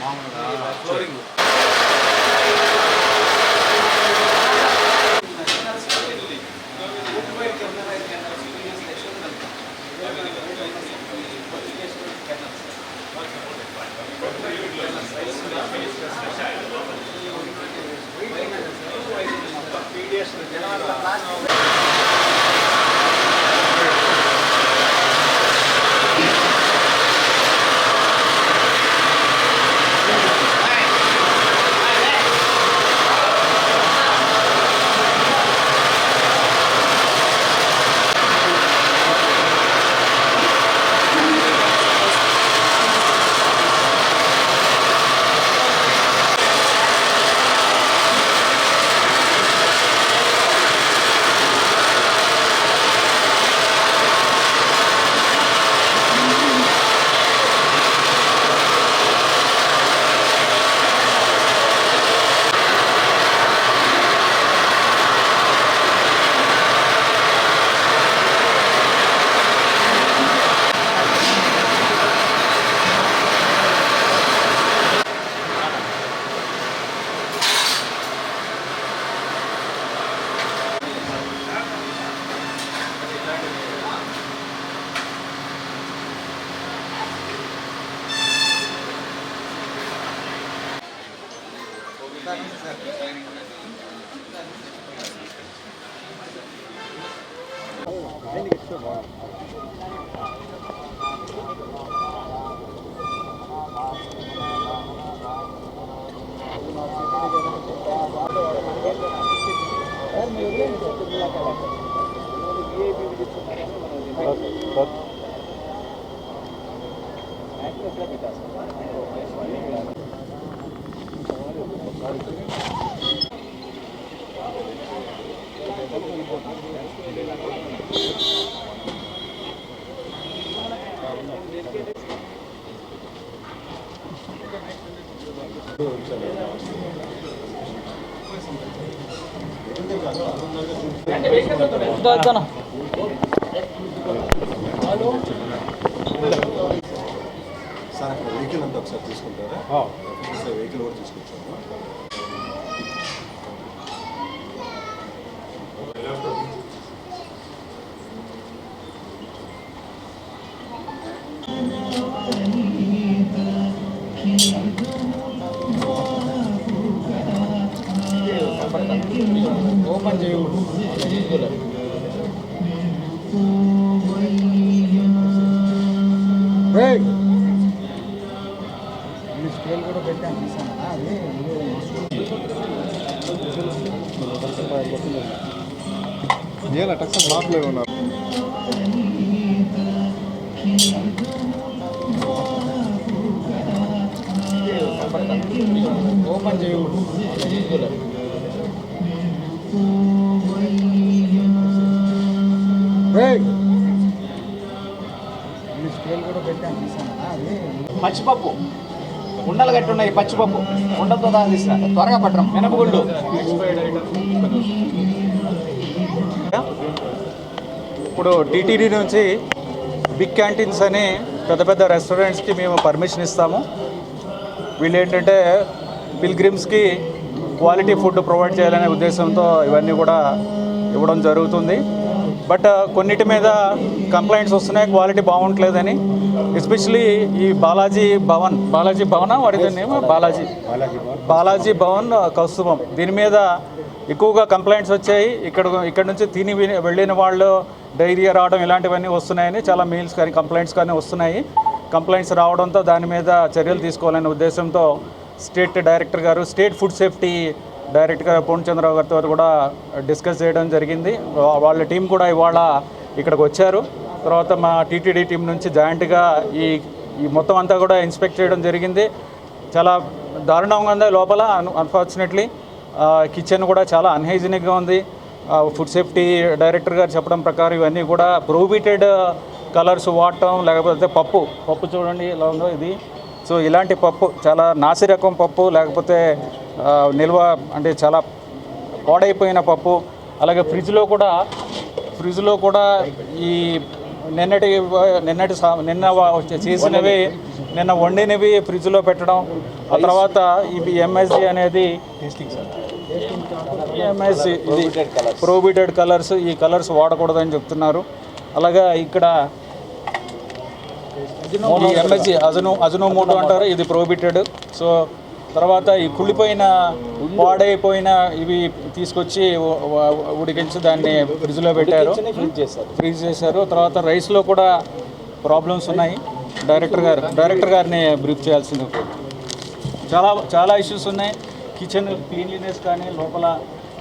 మామూలుగా flooring Thank you. Gracias. Sir అక్కడ vehicle అంతా ఒకసారి తీసుకుంటారా? వెహికల్ కూడా తీసుకొచ్చాము కూడా పెట్టాను అది ఏలా ఉన్నారు ఓపెన్ చేయకూడదు పచ్చిపప్పు. ఉండలు కట్టి ఉన్నాయి పచ్చిపప్పు. ఉండలతో దాని తీసిన. త్వరగా పట్టడం. మినపగుళ్ళు. ఇప్పుడు టీటీడీ నుంచి బిగ్ క్యాంటీన్స్ అని పెద్ద పెద్ద రెస్టారెంట్స్కి మేము పర్మిషన్ ఇస్తాము. వీళ్ళు ఏంటంటే పిల్గ్రిమ్స్కి క్వాలిటీ ఫుడ్ ప్రొవైడ్ చేయాలనే ఉద్దేశంతో ఇవన్నీ కూడా ఇవ్వడం జరుగుతుంది. బట్ కొన్నిటి మీద కంప్లైంట్స్ వస్తున్నాయి క్వాలిటీ బాగుంటలేదని. ఎస్పెషలీ ఈ బాలాజీ భవన్. బాలాజీ భవన? వాడి నేమ్ బాలాజీ. బాలాజీ. భవన్. కౌస్తుభం. దీని మీద ఎక్కువగా కంప్లైంట్స్ వచ్చాయి. ఇక్కడ ఇక్కడ నుంచి తిని విని- వెళ్ళిన వాళ్ళు డైరియా రావడం ఇలాంటివన్నీ వస్తున్నాయని చాలా మెయిల్స్ కానీ కంప్లైంట్స్ కానీ వస్తున్నాయి. కంప్లైంట్స్ రావడంతో దాని మీద చర్యలు తీసుకోవాలనే ఉద్దేశంతో స్టేట్ డైరెక్టర్ గారు స్టేట్ ఫుడ్ సేఫ్టీ డైరెక్టర్ గారు పూర్ణచంద్రరావు గారితో కూడా డిస్కస్ చేయడం జరిగింది. వాళ్ళ టీం కూడా ఇవాళ ఇక్కడికి వచ్చారు. తర్వాత మా టీటీడీ టీం నుంచి జాయింట్గా ఈ ఈ మొత్తం అంతా కూడా ఇన్స్పెక్ట్ చేయడం జరిగింది. చాలా దారుణంగా ఉంది లోపల అన్ఫార్చునేట్లీ కిచెన్ కూడా చాలా అన్హైజీనిక్గా ఉంది. ఫుడ్ సేఫ్టీ డైరెక్టర్ గారు చెప్పడం ప్రకారం ఇవన్నీ కూడా ప్రొహిబిటెడ్ కలర్స్ వాడటం లేకపోతే పప్పు పప్పు చూడండి ఎలా ఉందో ఇది. సో ఇలాంటి పప్పు చాలా నాసి రకం పప్పు లేకపోతే నిల్వ అంటే చాలా పాడైపోయిన పప్పు. అలాగే ఫ్రిడ్జ్లో కూడా ఫ్రిడ్జ్లో కూడా ఈ నిన్నటి నిన్నటి సా- నిన్న చేసినవి నిన్న వండినవి ఫ్రిడ్జ్లో పెట్టడం ఆ తర్వాత ఇవి ఎంఎస్జి అనేది ఎంఎస్సి ఇది ప్రోబిటెడ్ కలర్స్ ఈ కలర్స్ వాడకూడదని చెప్తున్నారు. అలాగా ఇక్కడ ఈ ఎంఎస్జి అజను అజనోమోటో అంటారు ఇది ప్రోబిటెడ్ సో తర్వాత ఈ కుళ్ళిపోయిన పాడైపోయిన ఇవి తీసుకొచ్చి ఉడికించి దాన్ని ఫ్రిడ్జ్లో పెట్టారు. ఫ్రీజ్ చేశారు. ఫ్రీజ్ చేశారు. తర్వాత రైస్లో కూడా ప్రాబ్లమ్స్ ఉన్నాయి. డైరెక్టర్ గారు డైరెక్టర్ గారిని బ్రీఫ్ చేయాల్సింది చాలా చాలా ఇష్యూస్ ఉన్నాయి. కిచెన్ క్లీన్లీనెస్ కానీ లోపల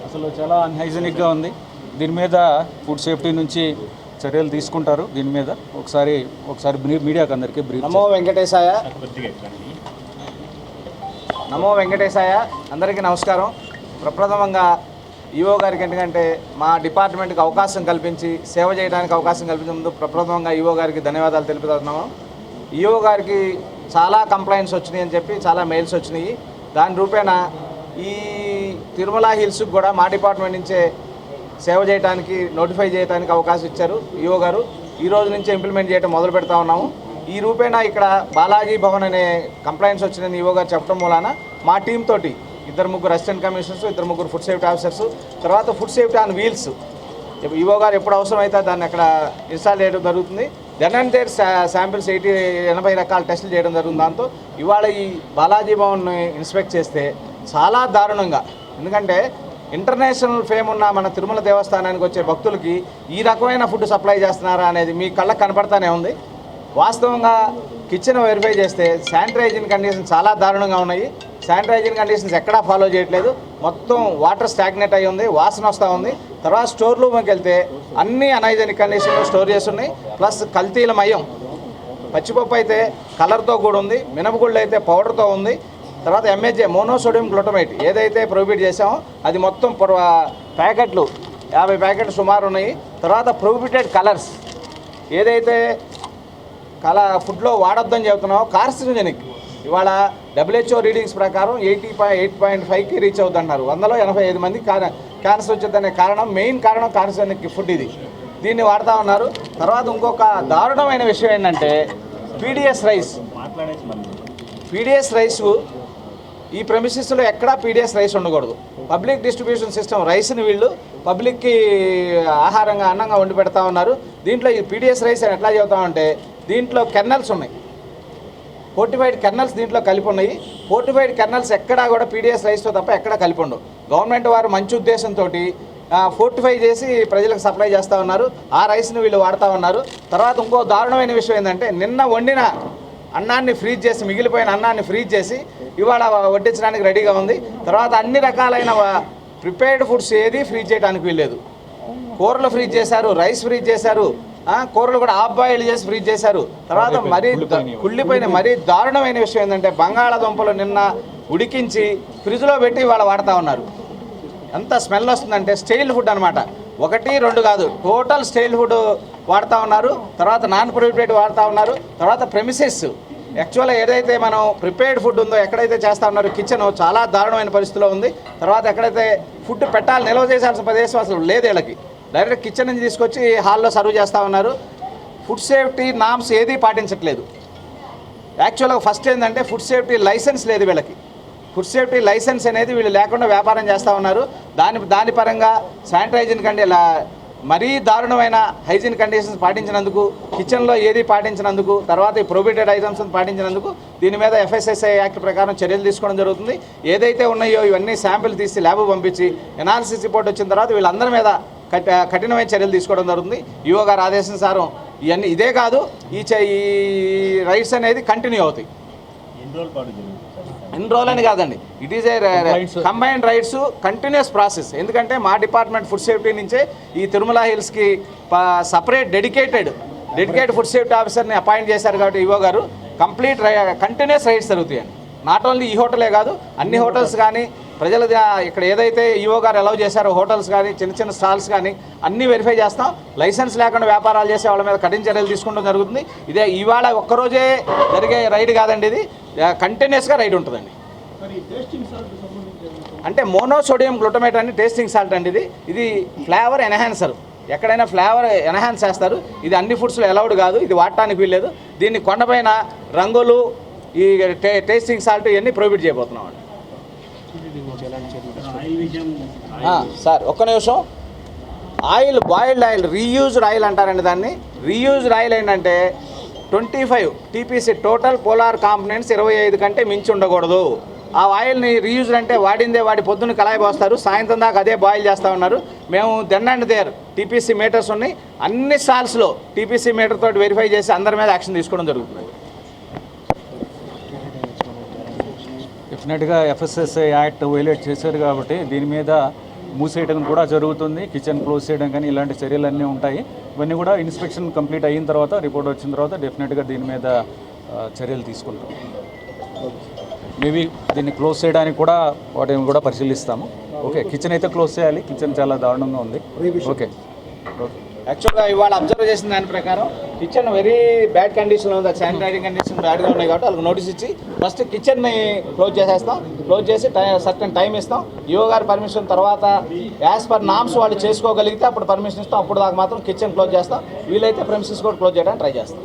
అసలు చాలా అన్హైజీనిక్గా ఉంది. దీని మీద ఫుడ్ సేఫ్టీ నుంచి చర్యలు తీసుకుంటారు దీని మీద. ఒకసారి ఒకసారి మీడియాకి అందరికీ బ్రీఫ్ నమో వెంకటేశాయ. నమో వెంకటేశాయ అందరికీ నమస్కారం. ప్రప్రథమంగా ఈఓ గారికి ఎందుకంటే మా డిపార్ట్మెంట్కి అవకాశం కల్పించి సేవ చేయడానికి అవకాశం కల్పించినందుకు ప్రప్రథమంగా ఈఓ గారికి ధన్యవాదాలు తెలుపుతున్నాము. ఈఓ గారికి చాలా కంప్లైంట్స్ వచ్చినాయి అని చెప్పి చాలా మెయిల్స్ వచ్చినాయి. దాని రూపేణ ఈ తిరుమల హిల్స్కి కూడా మా డిపార్ట్మెంట్ నుంచే సేవ చేయడానికి నోటిఫై చేయడానికి అవకాశం ఇచ్చారు ఈఓ గారు. ఈ రోజు నుంచి ఇంప్లిమెంట్ చేయడం మొదలు పెడతా ఉన్నాము. ఈ రూపేణ ఇక్కడ బాలాజీ భవన్ అనే కంప్లైంట్స్ వచ్చిన ఈవో గారు చెప్పడం మూలాన మా టీం తోటి ఇద్దరు ముగ్గురు అసిస్టెంట్ కమిషనర్స్ ఇద్దరు ముగ్గురు ఫుడ్ సేఫ్టీ ఆఫీసర్స్ తర్వాత food safety on wheels EO గారు ఎప్పుడు అవసరం అయితే దాన్ని అక్కడ ఇన్స్టాల్ చేయడం జరుగుతుంది. Then and there samples eighty ఎనభై రకాల టెస్టులు చేయడం జరుగుతుంది దాంతో. ఇవాళ ఈ బాలాజీ భవన్ని ఇన్స్పెక్ట్ చేస్తే చాలా దారుణంగా. ఎందుకంటే ఇంటర్నేషనల్ ఫేమ్ ఉన్న మన తిరుమల దేవస్థానానికి వచ్చే భక్తులకి ఈ రకమైన ఫుడ్ సప్లై చేస్తున్నారా అనేది మీ కళ్ళకు కనపడతానే ఉంది. వాస్తవంగా కిచెన్ వెరిఫై చేస్తే శానిటైజింగ్ కండిషన్స్ చాలా దారుణంగా ఉన్నాయి. శానిటైజింగ్ కండిషన్స్ ఎక్కడా ఫాలో చేయట్లేదు. మొత్తం వాటర్ స్టాగ్నెట్ అయి ఉంది వాసన వస్తూ ఉంది. తర్వాత స్టోర్ రూమ్కి వెళ్తే అన్ని అనైజెనిక్ కండిషన్లో స్టోర్ చేసి ఉన్నాయి ప్లస్ కల్తీల మయం. పచ్చిపప్పు అయితే కలర్తో కూడా ఉంది మినపగుళ్ళు అయితే పౌడర్తో ఉంది. తర్వాత M H A monosodium glutamate ఏదైతే ప్రొహిబిట్ చేసామో అది మొత్తం ప్యాకెట్లు. యాభై ప్యాకెట్లు సుమారు ఉన్నాయి. తర్వాత ప్రొహిబిటెడ్ కలర్స్ ఏదైతే కల ఫుడ్లో వాడొద్దని చెబుతున్నావు. కార్సినోజెనిక్ ఇవాళ డబ్ల్యూహెచ్ఓ రీడింగ్స్ ప్రకారం ఎయిటీ పాయింట్ ఎయిట్ పాయింట్ ఫైవ్కి రీచ్ అవుతున్నారు వందలో ఎనభై ఐదు మంది క్యాన్సర్ వచ్చేదనే కారణం మెయిన్ కారణం కార్సినోజెనిక్ ఫుడ్ ఇది. దీన్ని వాడుతూ ఉన్నారు. తర్వాత ఇంకొక దారుణమైన విషయం ఏంటంటే పీడిఎస్ రైస్. పీడిఎస్ రైస్ ఈ ప్రెమిసెస్లో ఎక్కడా పీడిఎస్ రైస్ ఉండకూడదు. పబ్లిక్ డిస్ట్రిబ్యూషన్ సిస్టమ్ రైస్ని వీళ్ళు పబ్లిక్కి ఆహారంగా అన్నంగా వండి పెడతా ఉన్నారు. దీంట్లో ఈ పీడిఎస్ రైస్ అని ఎట్లా చెబుతామంటే దీంట్లో కెర్నల్స్ ఉన్నాయి. ఫోర్టిఫైడ్ కెర్నల్స్ దీంట్లో కలిపి ఉన్నాయి. ఫోర్టిఫైడ్ కెర్నల్స్ ఎక్కడా కూడా పీడిఎస్ రైస్తో తప్ప ఎక్కడా కలిపి ఉండవు. గవర్నమెంట్ వారు మంచి ఉద్దేశంతో ఫోర్టిఫై చేసి ప్రజలకు సప్లై చేస్తూ ఉన్నారు. ఆ రైస్ని వీళ్ళు వాడుతూ ఉన్నారు. తర్వాత ఇంకో దారుణమైన విషయం ఏంటంటే నిన్న వండిన అన్నాన్ని ఫ్రీజ్ చేసి మిగిలిపోయిన అన్నాన్ని ఫ్రీజ్ చేసి ఇవాళ వడ్డించడానికి రెడీగా ఉంది. తర్వాత అన్ని రకాలైన ప్రిపేర్డ్ ఫుడ్స్ ఏది ఫ్రీజ్ చేయడానికి వీల్లేదు. కూరలు ఫ్రీజ్ చేశారు రైస్ ఫ్రీజ్ చేశారు. కూరలు కూడా హాఫ్ బాయిల్ చేసి ఫ్రీజ్ చేశారు. తర్వాత మరీ కుళ్ళిపోయిన మరీ దారుణమైన విషయం ఏంటంటే బంగాళాదుంపలు నిన్న ఉడికించి ఫ్రిడ్జ్లో పెట్టి ఇవాళ వాడుతూ ఉన్నారు. ఎంత స్మెల్ వస్తుందంటే స్టైల్ ఫుడ్ అనమాట ఒకటి రెండు కాదు టోటల్ స్టైల్ ఫుడ్ వాడుతూ ఉన్నారు. తర్వాత నాన్ ప్రిపేర్డ్ వాడుతూ ఉన్నారు. తర్వాత ప్రెమిసెస్ యాక్చువల్గా ఏదైతే మనం ప్రిపేర్డ్ ఫుడ్ ఉందో ఎక్కడైతే చేస్తా ఉన్నారో కిచెన్ చాలా దారుణమైన పరిస్థితిలో ఉంది. తర్వాత ఎక్కడైతే ఫుడ్ పెట్టాలి నిల్వ చేసాల్సిన ప్రదేశం అసలు లేదు వీళ్ళకి. డైరెక్ట్ కిచెన్ నుంచి తీసుకొచ్చి హాల్లో సర్వ్ చేస్తూ ఉన్నారు. ఫుడ్ సేఫ్టీ నామ్స్ ఏదీ పాటించట్లేదు. యాక్చువల్గా ఫస్ట్ ఏంటంటే ఫుడ్ సేఫ్టీ లైసెన్స్ లేదు వీళ్ళకి. ఫుడ్ సేఫ్టీ లైసెన్స్ అనేది వీళ్ళు లేకుండా వ్యాపారం చేస్తూ ఉన్నారు. దాని దాని పరంగా శానిటైజింగ్ కంటే ఇలా మరీ దారుణమైన హైజీన్ కండిషన్స్ పాటించినందుకు కిచెన్లో ఏది పాటించినందుకు తర్వాత ఈ ప్రొబిటెడ్ ఐటమ్స్ పాటించినందుకు దీని మీద ఎఫ్ఎస్ఎస్ఐ యాక్ట్ ప్రకారం చర్యలు తీసుకోవడం జరుగుతుంది. ఏదైతే ఉన్నాయో ఇవన్నీ శాంపిల్ తీసి ల్యాబ్ పంపించి ఎనాలిసిస్ రిపోర్ట్ వచ్చిన తర్వాత వీళ్ళందరి మీద కఠినమైన చర్యలు తీసుకోవడం జరుగుతుంది. ఈఓ గారు ఆదేశానుసారం ఇవన్నీ ఇదే కాదు ఈ చ- ఈ రైట్స్ అనేది కంటిన్యూ అవుతాయి. ఎన్ని రోజులు అని కాదండి. It is a combined raids continuous process ఎందుకంటే మా డిపార్ట్మెంట్ ఫుడ్ సేఫ్టీ నుంచే ఈ Tirumala హిల్స్కి separate dedicated dedicated food safety ఆఫీసర్ని అపాయింట్ చేశారు కాబట్టి ఈవో గారు. కంప్లీట్ కంటిన్యూస్ రైట్స్ జరుగుతాయండి. నాట్ ఓన్లీ ఈ హోటలే కాదు అన్ని హోటల్స్ కానీ ప్రజల ఇక్కడ ఏదైతే ఈఓ గారు అలౌ చేశారో హోటల్స్ కానీ చిన్న చిన్న స్టాల్స్ కానీ అన్నీ వెరిఫై చేస్తాం. లైసెన్స్ లేకుండా వ్యాపారాలు చేసే వాళ్ళ మీద కఠిన చర్యలు తీసుకోవడం జరుగుతుంది. ఇదే ఇవాళ ఒక్కరోజే జరిగే రైడ్ కాదండి ఇది. కంటిన్యూస్గా రైడ్ ఉంటుందండి. అంటే మోనోసోడియం గ్లూటమేట్ అని టేస్టింగ్ సాల్ట్ అండి ఇది. ఇది ఫ్లేవర్ ఎన్హాన్సర్ ఎక్కడైనా ఫ్లేవర్ ఎన్హాన్స్ చేస్తారు. ఇది అన్ని ఫుడ్స్లో అలౌడ్ కాదు. ఇది వాడటానికి వీల్లేదు. దీన్ని కొండపైన రంగులు ఈ టేస్టింగ్ సాల్ట్ ఇవన్నీ ప్రొహిబిట్ చేయబోతున్నాం సార్ ఒక్క నిమిషం. Oil boiled oil reused oil అంటారండి దాన్ని. రీయూజ్డ్ ఆయిల్ ఏంటంటే twenty five TPC total polar components ఇరవై ఐదు కంటే మించి ఉండకూడదు. ఆ ఆయిల్ని రీయూజ్డ్ అంటే వాడిందే వాడి పొద్దున్న కళాయి పోస్తారు సాయంత్రం దాకా అదే బాయిల్ చేస్తూ ఉన్నారు. మేము then and there TPC meters ఉన్నాయి. అన్ని సాల్స్లో టీపీసీ మీటర్ తోటి వెరిఫై చేసి అందరి మీద యాక్షన్ తీసుకోవడం జరుగుతుంది. డెఫినెట్గా ఎఫ్ఎస్ఎస్ఐ యాక్ట్ వైలేట్ చేశారు కాబట్టి దీని మీద మూసేయడం కూడా జరుగుతుంది కిచెన్ క్లోజ్ చేయడం కానీ ఇలాంటి చర్యలన్నీ ఉంటాయి. ఇవన్నీ కూడా ఇన్స్పెక్షన్ కంప్లీట్ అయిన తర్వాత రిపోర్ట్ వచ్చిన తర్వాత డెఫినెట్గా దీని మీద చర్యలు తీసుకుంటాం. మేబీ దీన్ని క్లోజ్ చేయడానికి కూడా వాటిని కూడా పరిశీలిస్తాము. ఓకే కిచెన్ అయితే క్లోజ్ చేయాలి కిచెన్ చాలా దారుణంగా ఉంది. ఓకే. ఓకే. యాక్చువల్గా ఇవాళ అబ్జర్వ్ చేసిన దాని ప్రకారం కిచెన్ వెరీ బ్యాడ్ కండిషన్లో ఉంది. శానిటైజింగ్ కండిషన్ బ్యాడ్గా ఉన్నాయి కాబట్టి వాళ్ళకి నోటీస్ ఇచ్చి ఫస్ట్ కిచెన్ని క్లోజ్ చేసేస్తాం. క్లోజ్ చేసి టై సర్టన్ టైం ఇస్తాం. ఈఓ గారి పర్మిషన్ తర్వాత యాజ్ పర్ నామ్స్ వాళ్ళు చేసుకోగలిగితే అప్పుడు పర్మిషన్ ఇస్తాం. అప్పుడు దాకా మాత్రం కిచెన్ క్లోజ్ చేస్తాం. వీలైతే ప్రెమిసెస్ కూడా క్లోజ్ చేయడానికి ట్రై చేస్తాం.